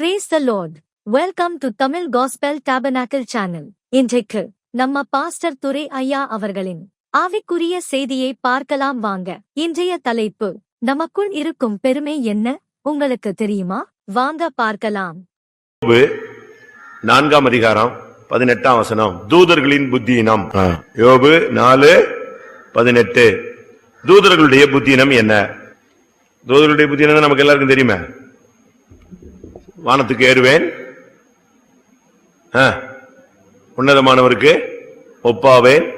Praise the Lord welcome to Tamil gospel tabernacle channel இன்றைக்கு நம்ம pastor துரை ஐயா அவர்களின் ஆவிக்குரிய செய்தியை பார்க்கலாம் வாங்க. இன்றைய தலைப்பு நமக்குள் இருக்கும் பெருமை என்ன? உங்களுக்கு தெரியுமா? வாங்க பார்க்கலாம். நான்காம் அதிகாரம் பதினெட்டாம் வசனம். தூதர்களின் புத்தியினம். யோபு நாலு பதினெட்டு. தூதர்களுடைய புத்தியினம் என்ன? தூதர்களுடைய புத்தியினம் நமக்கு எல்லாருக்கும் தெரியுமே. வானத்துக்கு ஏறுவேன். ஆ, உன்னதமானவருக்கு ஒப்பாவேன்.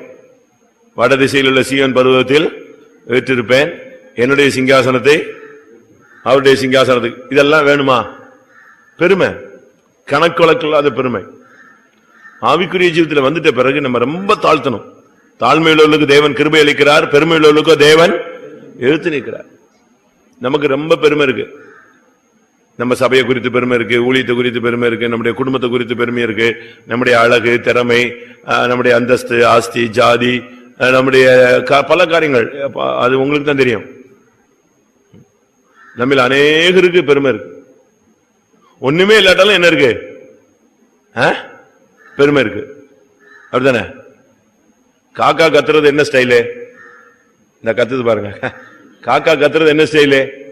வடதிசையில் உள்ள சீவன் பருவத்தில் வீற்றிருப்பேன் என்னுடைய சிங்காசனத்தை அவருடைய சிங்காசனத்துக்கு. இதெல்லாம் வேணுமா? பெருமை. கணக்கு இல்லாத பெருமை. ஆவிக்குரிய ஜீவத்தில் வந்துட்ட பிறகு நம்ம ரொம்ப தாழ்த்தணும். தாழ்மை உள்ளவர்களுக்கு தேவன் கிருபை அளிக்கிறார் பெருமை உள்ளவர்களுக்கோ தேவன் எழுத்து நிற்கிறார் நமக்கு ரொம்ப பெருமை இருக்கு. நம்ம சபையை குறித்து பெருமை இருக்கு ஊழியத்தை குறித்து பெருமை இருக்கு நம்முடைய குடும்பத்தை குறித்து பெருமை இருக்கு. நம்முடைய அழகு திறமை நம்முடைய அந்தஸ்து ஆஸ்தி ஜாதி நம்முடைய க- பல காரியங்கள். அது உங்களுக்கு தான் தெரியும். நம்மள அநேகருக்கு பெருமை இருக்கு. ஒண்ணுமே இல்லாட்டாலும் என்ன இருக்கு? ஆ? பெருமை இருக்கு. அப்படிதானே காக்கா கத்துறது என்ன ஸ்டைலு இந்த கத்துது பாருங்க. காக்கா கத்துறது என்ன ஸ்டைலு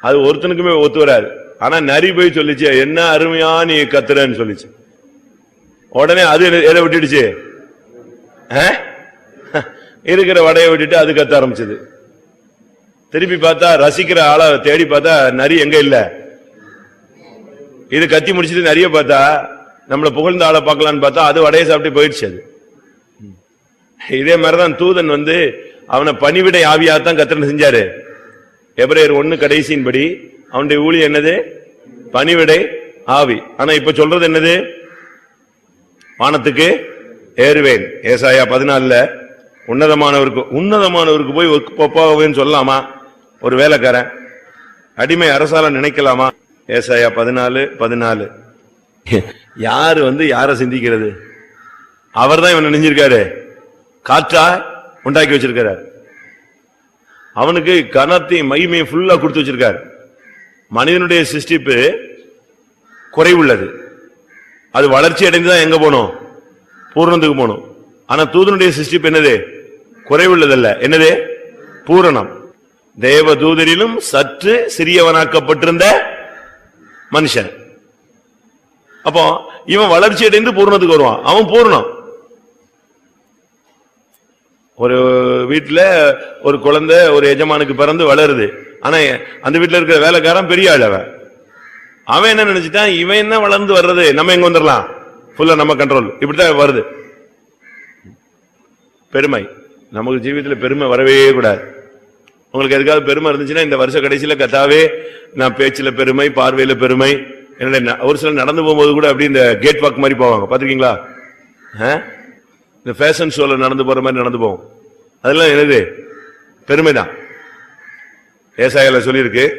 அது ஒருத்தனுக்குமே ஒத்து வராது. ஆனா நரி போய் சொல்லிச்சு என்ன அருமையா நீ கத்துறன்னு சொல்லிச்சு. உடனே அது எதை- எதை விட்டுடுச்சு? ஆ? இருக்கிற வடையை விட்டுட்டு அது கத்த ஆரம்பிச்சது. திருப்பி பார்த்தா ரசிக்கிற ஆளை தேடி பார்த்தா நரி எங்க இல்ல? இது கத்தி முடிச்சுட்டு நிறைய பார்த்தா நம்மளை புகழ்ந்த ஆளை பார்க்கலான்னு பார்த்தா அது வடையை சாப்பிட்டு போயிடுச்சு அது. இதே மாதிரிதான் தூதன் வந்து அவனை பணிவிடை ஆவியாத்தான் கத்திரன் செஞ்சாரு. எபிரேயர் ஒன்னு கடைசியின்படி அவனுடைய ஊழி என்னது? பணிவிடை ஆவி. ஆனா இப்ப சொல்றது என்னது? வானத்துக்கு ஏறுவேன். ஏசாயா பதினாலுல உன்னதமானவருக்கு உன்னதமானவருக்கு போய் ஒப்பாவேன்னு சொல்லலாமா? ஒரு வேலைக்காரன். அடிமை அரசால நினைக்கலாமா? ஏசாயா பதினாலு பதினாலு. யாரு வந்து யார சிந்திக்கிறது? அவர் தான் இவன் நினைஞ்சிருக்காரு காற்றா உண்டாக்கி வச்சிருக்காரு அவனுக்கு கனத்தையும் மகிமையும் ஃபுல்லா கொடுத்து வச்சிருக்காரு. மனிதனுடைய சிருஷ்டிப்பு குறைவுள்ளது. அது வளர்ச்சி அடைந்துதான் எங்க போகணும் பூரணத்துக்கு போகணும் ஆனா தூதனுடைய சிருஷ்டிப்பு என்னது? குறைவுள்ளதல்ல. என்னது? பூரணம். தேவ தூதரிலும் சற்று சிறியவனாக்கப்பட்டிருந்த மனுஷன். அப்போ இவன் வளர்ச்சி அடைந்து பூரணத்துக்கு வருவான். அவன் பூரணம். ஒரு வீட்டில் ஒரு குழந்தை ஒரு எஜமானுக்கு பிறந்து வளருது. ஆனா அந்த வீட்டில் இருக்கிற வேலைக்காரன் பெரிய ஆள் அவன். அவன் என்ன நினைச்சிட்டான்? இவன் என்ன வளர்ந்து வர்றது? நம்ம எங்க வந்துடலாம் ஃபுல்லா நம்ம கண்ட்ரோல் இப்படித்தான் வருது. பெருமை. நமக்கு ஜீவிதத்தில் பெருமை வரவே கூடாது. உங்களுக்கு எதுக்காவது பெருமை இருந்துச்சுன்னா இந்த வருஷ கடைசியில் கத்தாவே நான் பேச்சில் பெருமை பார்வையில் பெருமை. என்னுடைய ந- ஒரு சிலர் நடந்து போகும்போது கூட அப்படி இந்த கேட் வாக் மாதிரி போவாங்க. பார்த்துருக்கீங்களா? ஆ? இந்த ஃபேஷன் ஷோல நடந்து போற மாதிரி நடந்து போவோம். அதெல்லாம் என்னது? பெருமைதான். ஏசாயால சொல்லியிருக்கு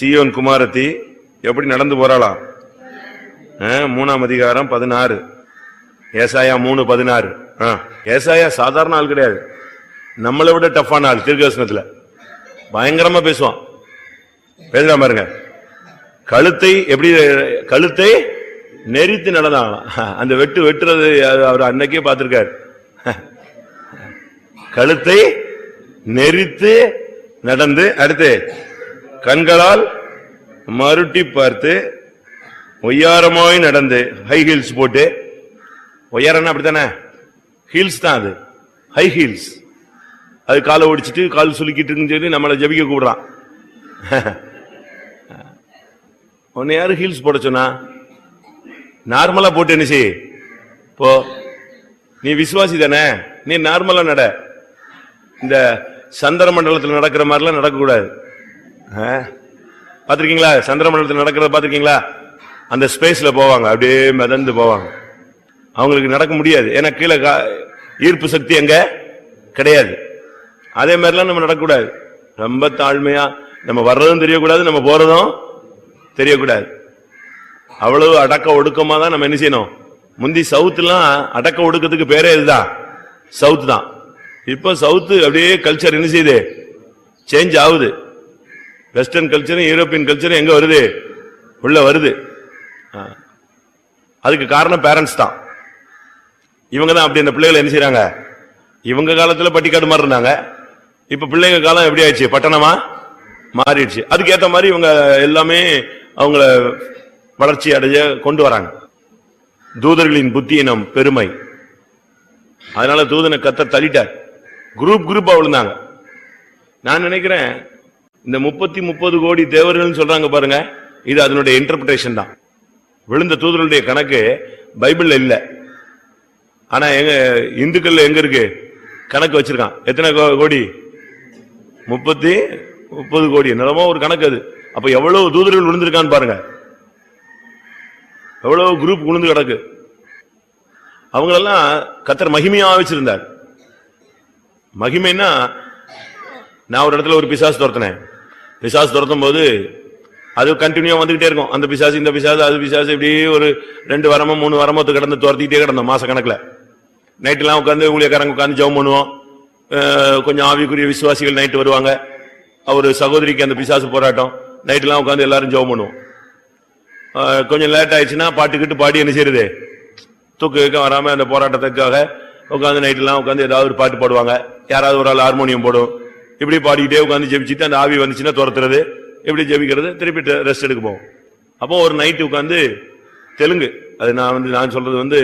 சியோன் குமாரத்தி எப்படி நடந்து போகிறாளாம் ஆ, மூணாம் அதிகாரம் பதினாறு. ஏசாயா மூணு பதினாறு. ஆ. ஏசாயா சாதாரண ஆள் கிடையாது. நம்மளை விட டஃப்பான ஆள் தீர்க்கதரிசனத்துல பயங்கரமா பேசுவான். பேசுறான் பாருங்க. கழுத்தை எப்படி கழுத்தை நெரித்து நடந்தாங்களாம் அந்த வெட்டு வெட்டுறது அவர் அன்னைக்கே பார்த்திருக்காரு. கழுத்தை நெரித்து நடந்து அடுத்து கண்களால் மறுட்டி பார்த்து ஒய்யாரமாய் நடந்து ஹை ஹீல்ஸ் போட்டு. ஒய்யாரன்னா அப்படித்தானே? ஹீல்ஸ் தான் அது. ஹை ஹீல்ஸ் அது காலை ஒடிச்சிட்டு கால் சுலுக்கிட்டு இருக்குன்னு சொல்லி நம்மளை ஜபிக்க கூடுறான் உன்னை யாரு ஹீல்ஸ் போட சொன்னா? நார்மலா போட்டு என்ன செய்? போ. நீ விசுவாசி தானே? நீ நார்மலா நட. இந்த சந்திர மண்டலத்தில் நடக்கிற மாதிரிலாம் நடக்கக்கூடாது. ஆ? சந்திர மண்டலத்தில் நடக்கிறத பார்த்துருக்கீங்களா? அந்த ஸ்பேஸில் போவாங்க. அப்படியே மிதந்து போவாங்க. அவங்களுக்கு நடக்க முடியாது. ஏன்னா கீழே கா- ஈர்ப்பு சக்தி அங்கே கிடையாது. அதே மாதிரிலாம் நம்ம நடக்கக்கூடாது. ரொம்ப தாழ்மையாக நம்ம வர்றதும் தெரியக்கூடாது நம்ம போகிறதும் தெரியக்கூடாது. அவ்வளவு அடக்க ஒடுக்கமாக தான் நம்ம என்ன செய்யணும்? முந்தி சவுத்துலாம் அடக்க ஒடுக்கத்துக்கு பேரே இதுதான். சவுத் தான். இப்போ சவுத்து அப்படியே கல்ச்சர் என்ன செய்யுது? சேஞ்ச் ஆகுது. வெஸ்டர்ன் கல்ச்சரும் யூரோப்பியன் கல்ச்சரும் எங்கே வருது? உள்ள வருது. அதுக்கு காரணம் பேரண்ட்ஸ் தான். இவங்க தான் அப்படி அந்த பிள்ளைகளை என்ன செய்கிறாங்க இவங்க காலத்தில் பட்டிக்காடு மாதிரி இருந்தாங்க. இப்போ பிள்ளைங்க காலம் எப்படி ஆயிடுச்சு? பட்டணமா மாறிடுச்சு. அதுக்கேற்ற மாதிரி இவங்க எல்லாமே அவங்கள வளர்ச்சி அடைய கொண்டு வராங்க. தூதர்களின் புத்தியினம் பெருமை. அதனால தூதனை கத்த தள்ளிட்டார். குரூப் குரூப்பா விழுந்தாங்க. நான் நினைக்கிறேன் இந்த முப்பத்தி முப்பது கோடி தேவர்கள்னு சொல்றாங்க பாருங்க இது அதனுடைய இன்டர்பிரேஷன் தான். விழுந்த தூதர்களுடைய கணக்கு பைபிள் இல்லை. ஆனா எங்க இந்துக்கள் எங்க இருக்கு? கணக்கு வச்சிருக்கான். எத்தனை கோ- கோடி? முப்பத்தி முப்பது கோடி. நிலமோ ஒரு கணக்கு அது. அப்ப எவ்வளவு தூதர்கள் விழுந்திருக்கான்னு பாருங்க. எவ்வளவு குரூப் குழுந்து கிடக்கு. அவங்களெல்லாம் கத்தர் மகிமையா வச்சிருந்தார். மகிமைன்னா நான் ஒரு இடத்துல ஒரு பிசாசு துரத்தினேன். பிசாசு துரத்தும் போது அது கண்டினியூவாக வந்துகிட்டே இருக்கும். அந்த பிசாசு இந்த பிசாசு அது பிசாசு இப்படி ஒரு ரெண்டு வாரமோ மூணு வாரமோ கிடந்து துரத்திக்கிட்டே கிடந்தோம் மாச கணக்குல. நைட்டெல்லாம் உட்காந்து ஊழியக்காரங்க உட்காந்து ஜவம் பண்ணுவோம். கொஞ்சம் ஆவிக்குரிய விசுவாசிகள் நைட்டு வருவாங்க. அவர் சகோதரிக்கு அந்த பிசாசு போராட்டம். நைட்டெல்லாம் உட்காந்து எல்லாரும் ஜவம் பண்ணுவோம். கொஞ்சம் லேட் ஆயிடுச்சுன்னா பாட்டுக்கிட்டு பாடி என்ன செய்யறது தூக்கு வைக்க வராமல் அந்த போராட்டத்துக்காக உட்காந்து நைட்லாம் உட்காந்து ஏதாவது ஒரு பாட்டு பாடுவாங்க. யாராவது ஒரு ஆள் ஹார்மோனியம் போடும். இப்படி பாடிக்கிட்டே உட்காந்து ஜெபிச்சுட்டு அந்த ஆவி வந்துச்சுன்னா துரத்துறது. இப்படி ஜெபிக்கிறது திருப்பி ரெஸ்ட் எடுக்க போவோம் அப்போ ஒரு நைட்டு உட்காந்து தெலுங்கு. அது நான் வந்து நான் சொல்றது வந்து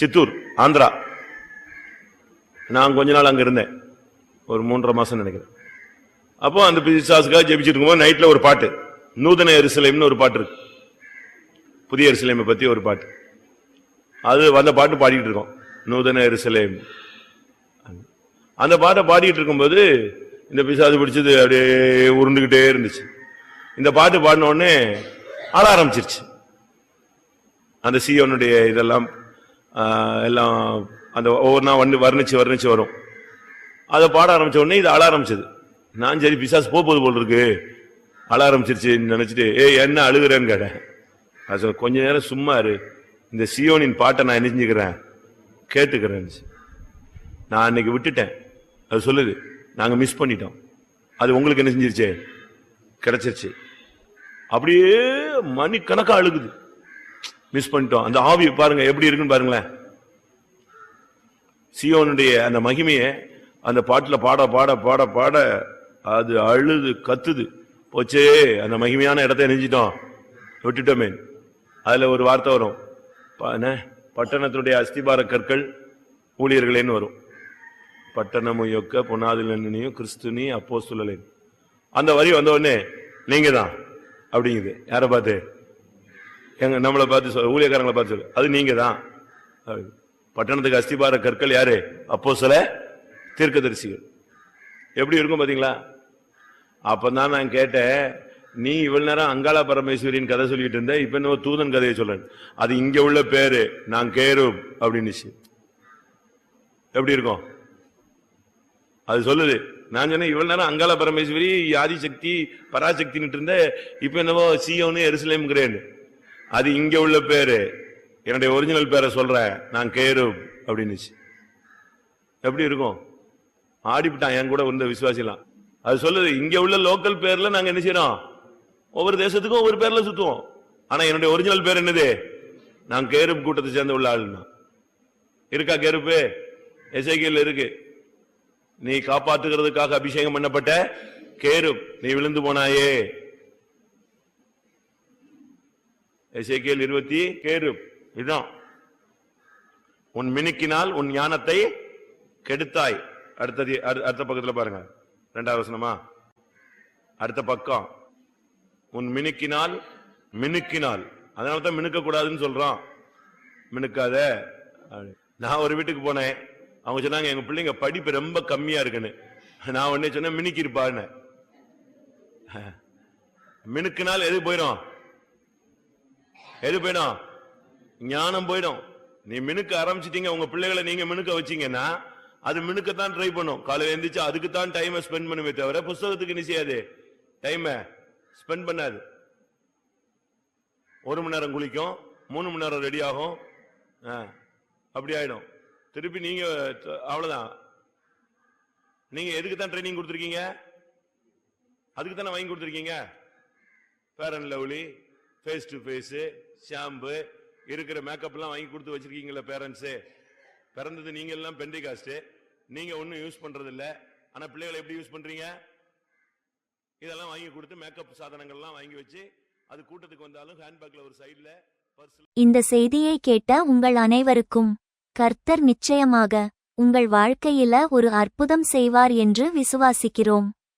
சித்தூர் ஆந்திரா. நான் கொஞ்ச நாள் அங்கே இருந்தேன். ஒரு மூன்றரை மாதம் நினைக்கிறேன். அப்போ அந்த பிசாசுக்காக ஜெபிச்சிட்டு இருக்கும்போது நைட்டில் ஒரு பாட்டு. நூதன எருசலேம்னு ஒரு பாட்டு இருக்கு. புதிய எருசலேமை பற்றி ஒரு பாட்டு. அது வந்த பாட்டு பாடிக்கிட்டு இருக்கோம். நூதன எருசலேம். அந்த பாட்டை பாடிக்கிட்டு இருக்கும்போது இந்த பிசாது பிடிச்சது அப்படியே உருண்டுகிட்டே இருந்துச்சு. இந்த பாட்டு பாடின உடனே ஆள ஆரம்பிச்சிருச்சு. அந்த சியோனுடைய இதெல்லாம் எல்லாம் அந்த ஒவ்வொரு நாள் வந்து வர்ணிச்சு வர்ணிச்சு வரும். அதை பாட ஆரம்பிச்ச உடனே இது அழ ஆரம்பிச்சது. நான் சரி பிசாஸ் போகுது போல் இருக்கு. அழ ஆரம்பிச்சிருச்சு நினச்சிட்டு ஏ என்ன அழுகுறேன்னு கேட்டேன். அது சொல்ல கொஞ்ச நேரம் சும்மா இரு. இந்த சியோனின் பாட்டை நான் என்ன செஞ்சுக்கிறேன் கேட்டுக்கிறேன். நான் அன்னைக்கு விட்டுட்டேன். அது சொல்லுது. நாங்கள் மிஸ் பண்ணிட்டோம். அது உங்களுக்கு என்ன செஞ்சிருச்சு? கிடைச்சிருச்சு. அப்படியே மணிக்கணக்காக அழுகுது. மிஸ் பண்ணிட்டோம். அந்த ஆவி பாருங்க எப்படி இருக்குன்னு பாருங்களேன். சியோனுடைய அந்த மகிமையை அந்த பாட்டில் பாட பாட பாட பாட அது அழுது கத்துது. போச்சே அந்த மகிமையான இடத்த நெஞ்சிட்டோம் விட்டுட்டோமே. அதில் ஒரு வார்த்தை வரும். என்ன? பட்டணத்தினுடைய அஸ்திபார கற்கள் ஊழியர்களேன்னு வரும். பட்டணமும் யொக்க பொன்னாதிலையும் கிறிஸ்துனி அப்போ அந்த வரி வந்த உடனே நீங்கள் தான் அப்படிங்குது. யாரை பார்த்து? எங்க நம்மளை பார்த்து சொல்ல ஊழியக்காரங்களை பார்த்து சொல்லு. அது நீங்கள் தான் பட்டணத்துக்கு அஸ்திபார கற்கள் யாரு? அப்போ சில தீர்க்கதரிசிகள். எப்படி இருக்கும் பார்த்தீங்களா அப்போ தான் நான் கேட்டேன் நீ இவ்வளவு நேரம் அங்காள பரமேஸ்வரின் கதை சொல்லிட்டு இருந்த இப்ப என்ன தூதன் கதையை சொல்றேன். அது இங்க உள்ள பேரு நான் கேரும் அப்படின்னுச்சு. எப்படி இருக்கும்? அது சொல்லுது. நான் சொன்னேன் இவ்வளவு நேரம் அங்காள பரமேஸ்வரி ஆதிசக்தி பராசக்தின்னு இருந்த இப்ப என்னவோ சியோன்னு எருசலேம்ங்கிறேன் அது இங்க உள்ள பேரு. என்னுடைய ஒரிஜினல் பேரை சொல்றேன் நான் கேரும் அப்படின்னுச்சு. எப்படி இருக்கும்? ஆடிப்பிட்டான் என் கூட இருந்த விசுவாசிலாம். அது சொல்லுது இங்க உள்ள லோக்கல் பேர்ல நாங்க என்ன செய்யறோம் ஒவ்வொரு தேசத்துக்கும் ஒவ்வொரு பேர்ல சுத்துவோம். ஆனா என்னுடைய ஒரிஜினல் பேர் என்னது? நான் கேருப் கூட்டத்தை சேர்ந்த உள்ள ஆளுனா. இருக்கா கேருப்பு? எசைக்கியல் இருக்கு. நீ காப்பாத்துக்கிறதுக்காக அபிஷேகம் பண்ணப்பட்ட கேருப். நீ விழுந்து போனாயே. எசைக்கியல் இருபத்தி கேருப். இதுதான். உன் மினுக்கினால் உன் ஞானத்தை கெடுத்தாய். அடுத்தது அடு- அடுத்த பக்கத்தில் பாருங்க. ரெண்டாவது வசனமா? அடுத்த பக்கம். உன் மினுக்கினால் மினுக்கினால். அதனால தான் மினுக்க கூடாதுன்னு சொல்றான். மினுக்காத. நான் ஒரு வீட்டுக்கு போனேன். அவங்க சொன்னாங்க எங்க பிள்ளைங்க படிப்பு ரொம்ப கம்மியா இருக்குன்னு. நான் உடனே சொன்னேன் மினுக்கி இருப்பான்னு மினுக்குனால் எது போயிடும்? எது போயிடும்? ஞானம் போயிடும். நீ மினுக்க ஆரம்பிச்சிட்டீங்க உங்க பிள்ளைகளை நீங்க மினுக்க வச்சீங்கன்னா அது மினுக்கத்தான் ட்ரை பண்ணும். காலையில் எந்திரிச்சு அதுக்கு தான் டைமை ஸ்பெண்ட் பண்ணுமே தவிர புஸ்தகத்துக்கு என்ன டைமை ஸ்பெண்ட் பண்ணாது. ஒரு மணி நேரம் குளிக்கும் மூணு மணி நேரம் ரெடி ஆகும். ஆ, அப்படி ஆயிடும். திருப்பி நீங்க அவ்வளவுதான். நீங்க எதுக்கு தான் ட்ரைனிங் கொடுத்துருக்கீங்க? அதுக்கு தானே வாங்கி கொடுத்துருக்கீங்க? Fair and Lovely face to face shampoo இருக்கிற மேக்கப்லாம் வாங்கி கொடுத்து வச்சிருக்கீங்களா பேரண்ட்ஸு பிறந்தது நீங்கள் எல்லாம் பெண்டிகாஸ்ட்டு நீங்கள் ஒன்றும் யூஸ் பண்ணுறதில்ல ஆனால் பிள்ளைகளை எப்படி யூஸ் பண்ணுறீங்க இதெல்லாம் வாங்கி கொடுத்து மேக்கப் சாதனங்கள்லாம் வாங்கி வச்சு அது கூட்டத்துக்கு வந்தாலும் ஹேண்ட்பேக்ல ஒரு சைடுல இந்த செய்தியை கேட்ட உங்கள் அனைவருக்கும் கர்த்தர் நிச்சயமாக உங்கள் வாழ்க்கையில ஒரு அற்புதம் செய்வார் என்று விசுவாசிக்கிறோம்.